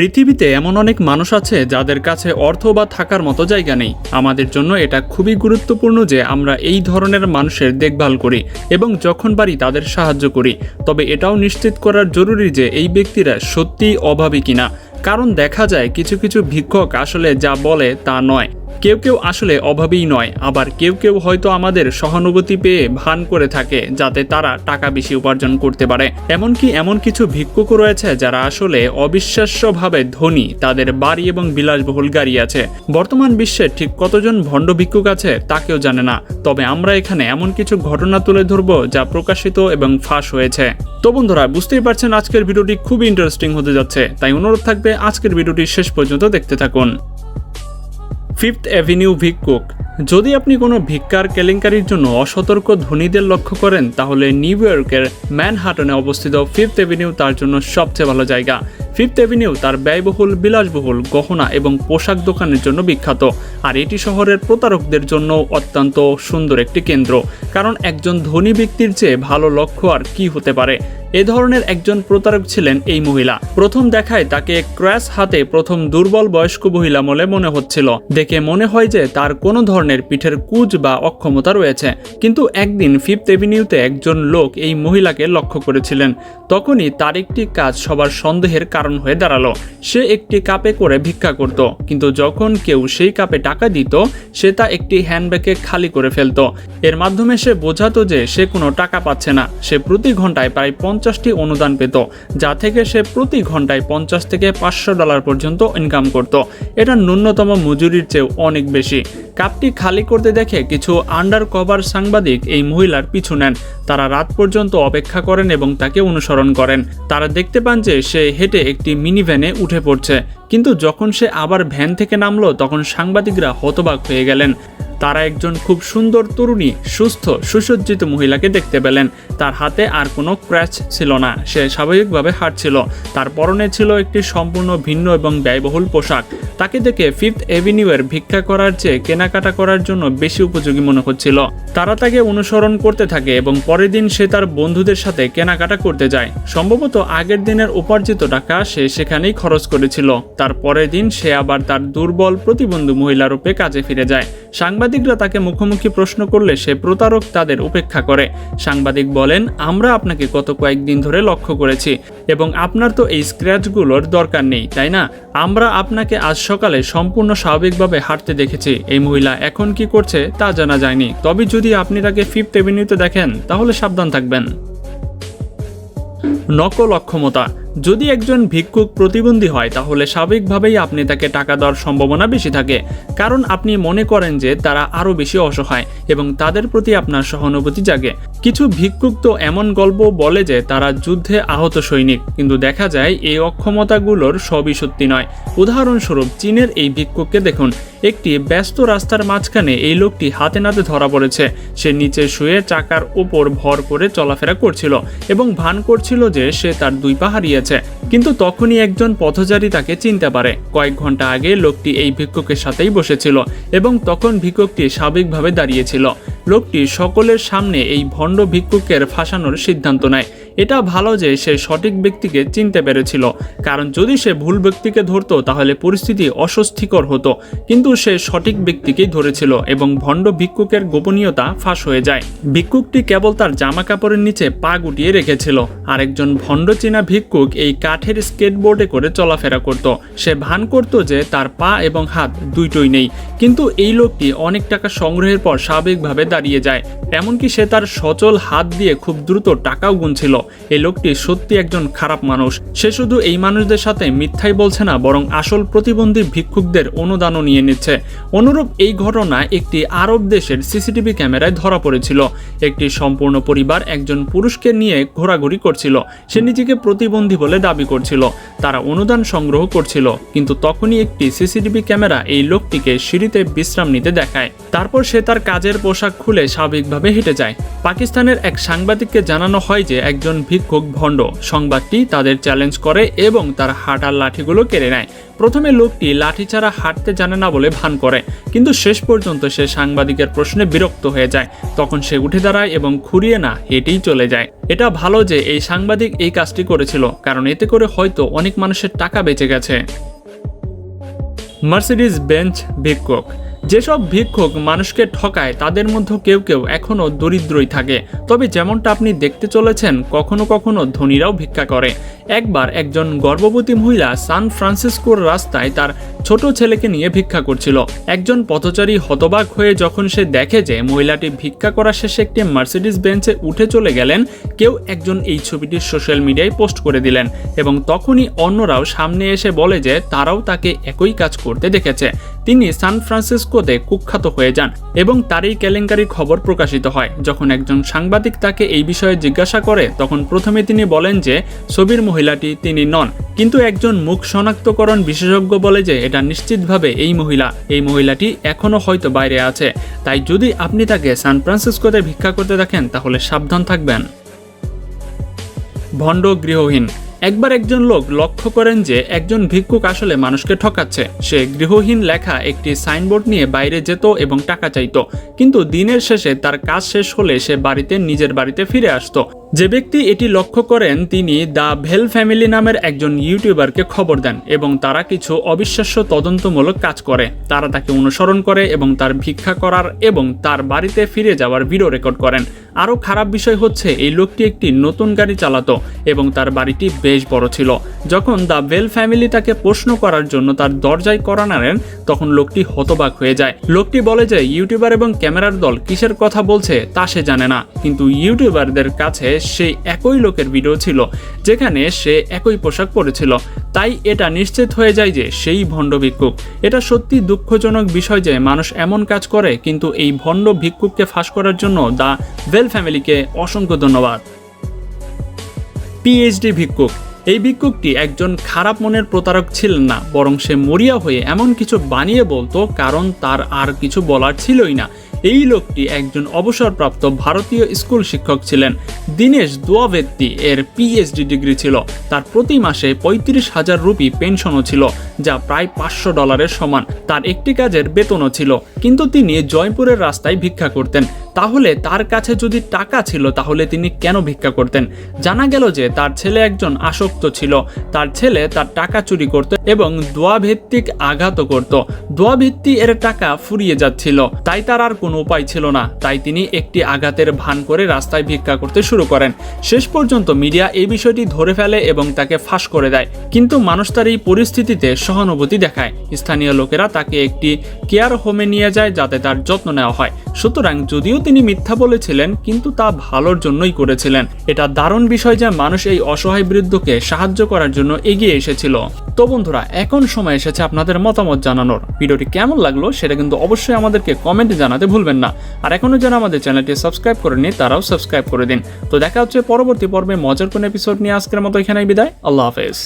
পৃথিবীতে এমন অনেক মানুষ আছে যাদের কাছে অর্থ বা থাকার মতো জায়গা নেই। আমাদের জন্য এটা খুবই গুরুত্বপূর্ণ যে আমরা এই ধরনের মানুষের দেখভাল করি এবং যখন পারি তাদের সাহায্য করি। তবে এটাও নিশ্চিত করার জরুরি যে এই ব্যক্তিরা সত্যিই অভাবী কিনা। কারণ দেখা যায় কিছু কিছু ভিক্ষক আসলে যা বলে তা নয়। কেউ কেউ আসলে অভাবেই নয়, আবার কেউ কেউ হয়তো আমাদের সহানুভূতি পেয়ে ভান করে থাকে যাতে তারা টাকা বেশি উপার্জন করতে পারে। এমনকি এমন কিছু ভিক্ষুকও রয়েছে যারা আসলে অবিশ্বাস্যভাবে ধনী, তাদের বাড়ি এবং বিলাসবহুল গাড়ি আছে। বর্তমান বিশ্বে ঠিক কতজন ভণ্ড ভিক্ষুক আছে তা কেউ জানে না, তবে আমরা এখানে এমন কিছু ঘটনা তুলে ধরবো যা প্রকাশিত এবং ফাঁস হয়েছে। তো বন্ধুরা, বুঝতেই পারছেন আজকের ভিডিওটি খুবই ইন্টারেস্টিং হতে যাচ্ছে, তাই অনুরোধ থাকবে আজকের ভিডিওটি শেষ পর্যন্ত দেখতে থাকুন। ফিফথ অ্যাভিনিউ ভিক্ষুক যদি আপনি কোনো ভিক্ষার কেলেঙ্কারির জন্য অসতর্ক ধনীদের লক্ষ্য করেন, তাহলে নিউ ইয়র্কের ম্যানহাটনে অবস্থিত ফিফথ এভিনিউ তার জন্য সবচেয়ে ভালো জায়গা। ফিফথ এভিনিউ তার ব্যয়বহুল, বিলাসবহুল গহনা এবং পোশাক দোকানের জন্য বিখ্যাত। আর এটি শহরের প্রতারকদের জন্য অত্যন্ত সুন্দর একটি কেন্দ্র। কারণ একজন ধনী ব্যক্তির চেয়ে ভালো লক্ষ্য আর কি হতে পারে? এ ধরনের একজন প্রতারক ছিলেন এই মহিলা। প্রথম দেখায় তাকে ক্র্যাশ হাতে প্রথম দুর্বল বয়স্ক মহিলা বলে মনে হচ্ছিল। দেখে মনে হয় যে তার কোনো ধরনের পিঠের কুজ বা অক্ষমতা রয়েছে। কিন্তু একদিন ফিফথ এভিনিউতে একজন লোক এই মহিলাকে লক্ষ্য করেছিলেন। তখনই তার একটি কাজ সবার সন্দেহের কারণ হয়ে দাঁড়াল। সে একটি কাপে করে ভিক্ষা করত। কিন্তু যখন কেউ সেই কাপে টাকা দিত, সে তা একটি হ্যান্ডব্যাগে খালি করে ফেলতো। এর মাধ্যমে সে বোঝাতো যে সে কোনো টাকা পাচ্ছে না। সে প্রতি ঘন্টায় প্রায় পঞ্চাশটি অনুদান পেত, যা থেকে সে প্রতি ঘন্টায় পঞ্চাশ থেকে পাঁচশো ডলার পর্যন্ত ইনকাম করত। এটা ন্যূনতম মজুরির চেয়েও অনেক বেশি। কাপটি খালি করতে দেখে কিছু আন্ডার কভার সাংবাদিক এই মহিলার পিছু নেন। তারা রাত পর্যন্ত অপেক্ষা করেন এবং তাকে অনুসরণ করেন। তারা দেখতে পান যে সে হেঁটে একটি মিনি ভ্যানে উঠে পড়ছে। কিন্তু যখন সে আবার ভ্যান থেকে নামলো, তখন সাংবাদিকরা হতবাক হয়ে গেলেন। তারা একজন খুব সুন্দর তরুণী, সুস্থ, সুসজ্জিত মহিলাকে দেখতে পেলেন। তার হাতে আর কোনো ক্র্যাচ ছিল না, সে স্বাভাবিকভাবে হাঁটছিল। তার পরনে ছিল একটি সম্পূর্ণ ভিন্ন এবং ব্যয়বহুল পোশাক। তাকে দেখে ফিফথ এভিনিউয়ের ভিক্ষা করার চেয়ে কেনাকাটা করার জন্য বেশি উপযোগী মনে হচ্ছিল। তারা তাকে অনুসরণ করতে থাকে এবং পরের দিন সে তার বন্ধুদের সাথে কেনাকাটা করতে যায়। সম্ভবত আগের দিনের উপার্জিত টাকা সে সেখানেই খরচ করেছিল। তার পরের দিন সে আবার তার দুর্বল প্রতিবন্ধী মহিলারূপে কাজে ফিরে যায়। সাংবাদিকরা তাকে মুখোমুখি প্রশ্ন করলে সে প্রতারক তাদের উপেক্ষা করে। সাংবাদিক বলেন, আমরা আপনাকে গত কয়েকদিন ধরে লক্ষ্য করেছি এবং আপনার তো এই স্ক্র্যাচগুলোর দরকার নেই, তাই না? আমরা আপনাকে আজ সকালে সম্পূর্ণ স্বাভাবিকভাবে হাঁটতে দেখেছি। এই মহিলা এখন কি করছে তা জানা যায়নি। তবে যদি আপনি তাকে ফিফথ এভিনিউতে দেখেন, তাহলে সাবধান থাকবেন। নকল অক্ষমতা যদি একজন ভিক্ষুক প্রতিবন্ধী হয়, তাহলে স্বাভাবিকভাবেই আপনি তাকে টাকা দেওয়ার সম্ভাবনা বেশি থাকে। কারণ আপনি মনে করেন যে তারা আরও বেশি অসহায় এবং তাদের প্রতি আপনার সহানুভূতি জাগে। কিছু ভিক্ষুক তো এমন গল্প বলে যে তারা যুদ্ধে আহত সৈনিক, কিন্তু দেখা যায় এই অক্ষমতাগুলোর সবই সত্যি নয়। উদাহরণস্বরূপ, চীনের এই ভিক্ষুককে দেখুন। একটি ব্যস্ত রাস্তার মাঝখানে এই লোকটি হাতে নাতে ধরা পড়েছে। সে নিচে শুয়ে চাকার ওপর ভর করে চলাফেরা করছিল এবং ভান করছিল যে সে তার দুই পা হারিয়েছে। কিন্তু তখনই একজন পথচারী তাকে চিনতে পারে। কয়েক ঘণ্টা আগে লোকটি এই ভিক্ষুকের সাথেই বসেছিল এবং তখন ভিক্ষুকটি স্বাভাবিকভাবে দাঁড়িয়েছিল লোকটি সকলের সামনে এই ভণ্ড ভিক্ষুকের ফাঁসানোর সিদ্ধান্ত নেয়। এটা ভালো যে সে সঠিক ব্যক্তিকে চিনতে পেরেছিল। কারণ যদি সে ভুল ব্যক্তিকে ধরতো, তাহলে পরিস্থিতি অস্বস্তিকর হতো। কিন্তু সে সঠিক ব্যক্তিকেই ধরেছিল এবং ভণ্ড ভিক্ষুকের গোপনীয়তা ফাঁস হয়ে যায়। ভিক্ষুকটি কেবল তার জামা কাপড়ের নিচে পা গুটিয়ে রেখেছিল। আরেকজন ভণ্ড চীনা ভিক্ষুক এই কাঠের স্কেটবোর্ডে করে চলাফেরা করত। সে ভান করত যে তার পা এবং হাত দুইটোই নেই। কিন্তু এই লোকটি অনেক টাকা সংগ্রহের পর স্বাভাবিকভাবে দাঁড়িয়ে যায়। এমনকি সে তার সচল হাত দিয়ে খুব দ্রুত টাকাও গুনছিল। এই লোকটি সত্যি একজন খারাপ মানুষ। সে শুধু এই মানুষদের সাথে মিথ্যাই বলছে না, বরং আসল প্রতিবন্ধী ভিক্ষুকদের অনুদানও নিয়ে নিচ্ছে। অনুরূপ এই ঘটনা একটি আরব দেশের সিসিটিভি ক্যামেরায় ধরা পড়েছিল। একটি সম্পূর্ণ পরিবার একজন পুরুষকে নিয়ে ঘোরাঘুরি করছিল। সে নিজেকে প্রতিবন্ধী বলে দাবি করছিল। তারা অনুদান সংগ্রহ করছিল, কিন্তু তখনই একটি সিসিটিভি ক্যামেরা এই লোকটিকে সিঁড়িতে বিশ্রাম নিতে দেখায়। তারপর সে তার কাজের পোশাক খুলে স্বাভাবিকভাবে হেঁটে যায়। পাকিস্তানের এক সাংবাদিককে জানানো হয় যে, একজন একজন ভিক্ষুক ভণ্ড। সংবাদটি তাদের চ্যালেঞ্জ করে এবং তার হাঁটার লাঠিগুলো কেড়ে নেয়। প্রথমে লোকটি লাঠি ছাড়া হাঁটতে জানে না বলে ভান করে, কিন্তু শেষ পর্যন্ত সে সাংবাদিকের প্রশ্নে বিরক্ত হয়ে যায়। তখন সে উঠে দাঁড়ায় এবং খুঁড়িয়ে না হেঁটেই চলে যায়। এটা ভালো যে এই সাংবাদিক এই কাজটি করেছিল, কারণ এতে করে হয়তো অনেক মানুষের টাকা বেঁচে গেছে। মার্সিডিজ বেঞ্চ ভিক্ষুক যেসব ভিক্ষুক মানুষকে ঠকায়, তাদের মধ্যে কেউ কেউ এখনও দরিদ্রই থাকে। তবে যেমনটা আপনি দেখতে চলেছেন, কখনো কখনো ধনীরাও ভিক্ষা করে। একবার একজন গর্ভবতী মহিলা সান ফ্রান্সিসকোর রাস্তায় তার ছোট ছেলেকে নিয়ে ভিক্ষা করছিল। একজন পথচারী হতবাক হয়ে যখন সে দেখে যে মহিলাটি ভিক্ষা করা শেষে একটি মার্সিডিস বেঞ্চে উঠে চলে গেলেন, কেউ একজন এই ছবিটি সোশ্যাল মিডিয়ায় পোস্ট করে দিলেন এবং তখনই অন্যরাও সামনে এসে বলে যে তারাও তাকে একই কাজ করতে দেখেছে। তিনি সান ফ্রান্সিসকোতে কুখ্যাত হয়ে যান এবং তারই কেলেঙ্কারি খবর প্রকাশিত হয়। যখন একজন সাংবাদিক তাকে এই বিষয়ে জিজ্ঞাসা করে, তখন প্রথমে তিনি বলেন যে, ছবির মহিলাটি তিনি নন, কিন্তু একজন মুখ শনাক্তকরণ বিশেষজ্ঞ বলে যে, এটা নিশ্চিতভাবে এই মহিলা। এই মহিলাটি এখনও হয়তো বাইরে আছে। তাই যদি আপনি তাকে সান ফ্রান্সিসকোতে ভিক্ষা করতে দেখেন, তাহলে সাবধান থাকবেন। ভণ্ড গৃহহীন। একবার একজন লোক লক্ষ্য করেন যে একজন ভিক্ষুক আসলে মানুষকে ঠকাচ্ছে। সে গৃহহীন লেখা একটি সাইনবোর্ড নিয়ে বাইরে যেত এবং টাকা চাইত। কিন্তু দিনের শেষে তার কাজ শেষ হলে সে বাড়িতে, নিজের বাড়িতে ফিরে আসতো। যে ব্যক্তি এটি লক্ষ্য করেন, তিনি দ্য ভেল ফ্যামিলি নামের একজন ইউটিউবারকে খবর দেন এবং তারা কিছু অবিশ্বাস্য তদন্তমূলক কাজ করে। তারা তাকে অনুসরণ করে এবং তার ভিক্ষা করার এবং তার বাড়িতে ফিরে যাওয়ার ভিডিও রেকর্ড করেন। আরও খারাপ বিষয় হচ্ছে, এই লোকটি একটি নতুন গাড়ি চালাতো এবং তার বাড়িটি বেশ বড় ছিল। যখন দ্য বেল ফ্যামিলি তাকে প্রশ্ন করার জন্য তার দরজায় করা নাড়েন, তখন লোকটি হতবাক হয়ে যায়। লোকটি বলে যে, ইউটিউবার এবং ক্যামেরার দল কিসের কথা বলছে তা সে জানে না। কিন্তু ইউটিউবারদের কাছে সেই একই লোকের ভিডিও ছিল, যেখানে সে একই পোশাক পরেছিল। তাই এটা নিশ্চিত হয়ে যায় যে সেই ভণ্ড ভিক্ষুক। এটা সত্যি দুঃখজনক বিষয় যে মানুষ এমন কাজ করে, কিন্তু এই ভণ্ড ভিক্ষুককে ফাঁস করার জন্য দ্য ভেল ফ্যামিলিকে অসংখ্য ধন্যবাদ। পিএইচডি ভিক্ষুক। এই ভিক্ষুকটি একজন খারাপ মনের প্রতারক ছিলেন না, বরং সে মরিয়া হয়ে এমন কিছু বানিয়ে বলতো, কারণ তার আর কিছু বলার ছিলই না। এই লোকটি একজন অবসরপ্রাপ্ত ভারতীয় স্কুল শিক্ষক ছিলেন। দীনেশ দোয়াভেত্তি এর পিএইচডি ডিগ্রি ছিল। তার প্রতি মাসে পঁয়ত্রিশ হাজার রুপি পেনশনও ছিল, যা প্রায় পাঁচশো ডলারের সমান। তার একটি কাজের বেতনও ছিল। কিন্তু তিনি জয়পুরের রাস্তায় ভিক্ষা করতেন। তাহলে তার কাছে যদি টাকা ছিল, তাহলে তিনি কেন ভিক্ষা করতেন? জানা গেল যে তার ছেলে একজন আসক্ত ছিল। তার ছেলে তার টাকা চুরি করত এবং দোয়া ভিত্তিক আঘাতও করত। দোয়া ভিত্তি এর টাকা ফুরিয়ে যাচ্ছিল। তাই তার আর কোনো উপায় ছিল না। তাই তিনি একটি আঘাতের ভান করে রাস্তায় ভিক্ষা করতে শুরু করেন। শেষ পর্যন্ত মিডিয়া এই বিষয়টি ধরে ফেলে এবং তাকে ফাঁস করে দেয়। কিন্তু মানুষ তার এই পরিস্থিতিতে সহানুভূতি দেখায়। স্থানীয় লোকেরা তাকে একটি কেয়ার হোমে নিয়ে যায় যাতে তার যত্ন নেওয়া হয়। সুতরাং যদিও তিনি মিথ্যা বলেছিলেন, কিন্তু তা ভালোর জন্যই করেছিলেন। এটা দারুণ বিষয় যে মানুষ এই অসহায় বৃদ্ধকে সাহায্য করার জন্য এগিয়ে এসেছিল। তো বন্ধুরা, এখন সময় এসেছে আপনাদের মতামত জানানোর। ভিডিওটি কেমন লাগল সেটা কিন্তু অবশ্যই আমাদেরকে কমেন্টে জানাতে ভুলবেন না। আর এখনও যারা আমাদের চ্যানেলটি সাবস্ক্রাইব করেনি তারাও সাবস্ক্রাইব করে দিন। তো দেখা হচ্ছে পরবর্তী পর্বে মজার কোন এপিসোড নিয়ে আজকের মতো এখানেই বিদায়। আল্লাহ হাফেজ।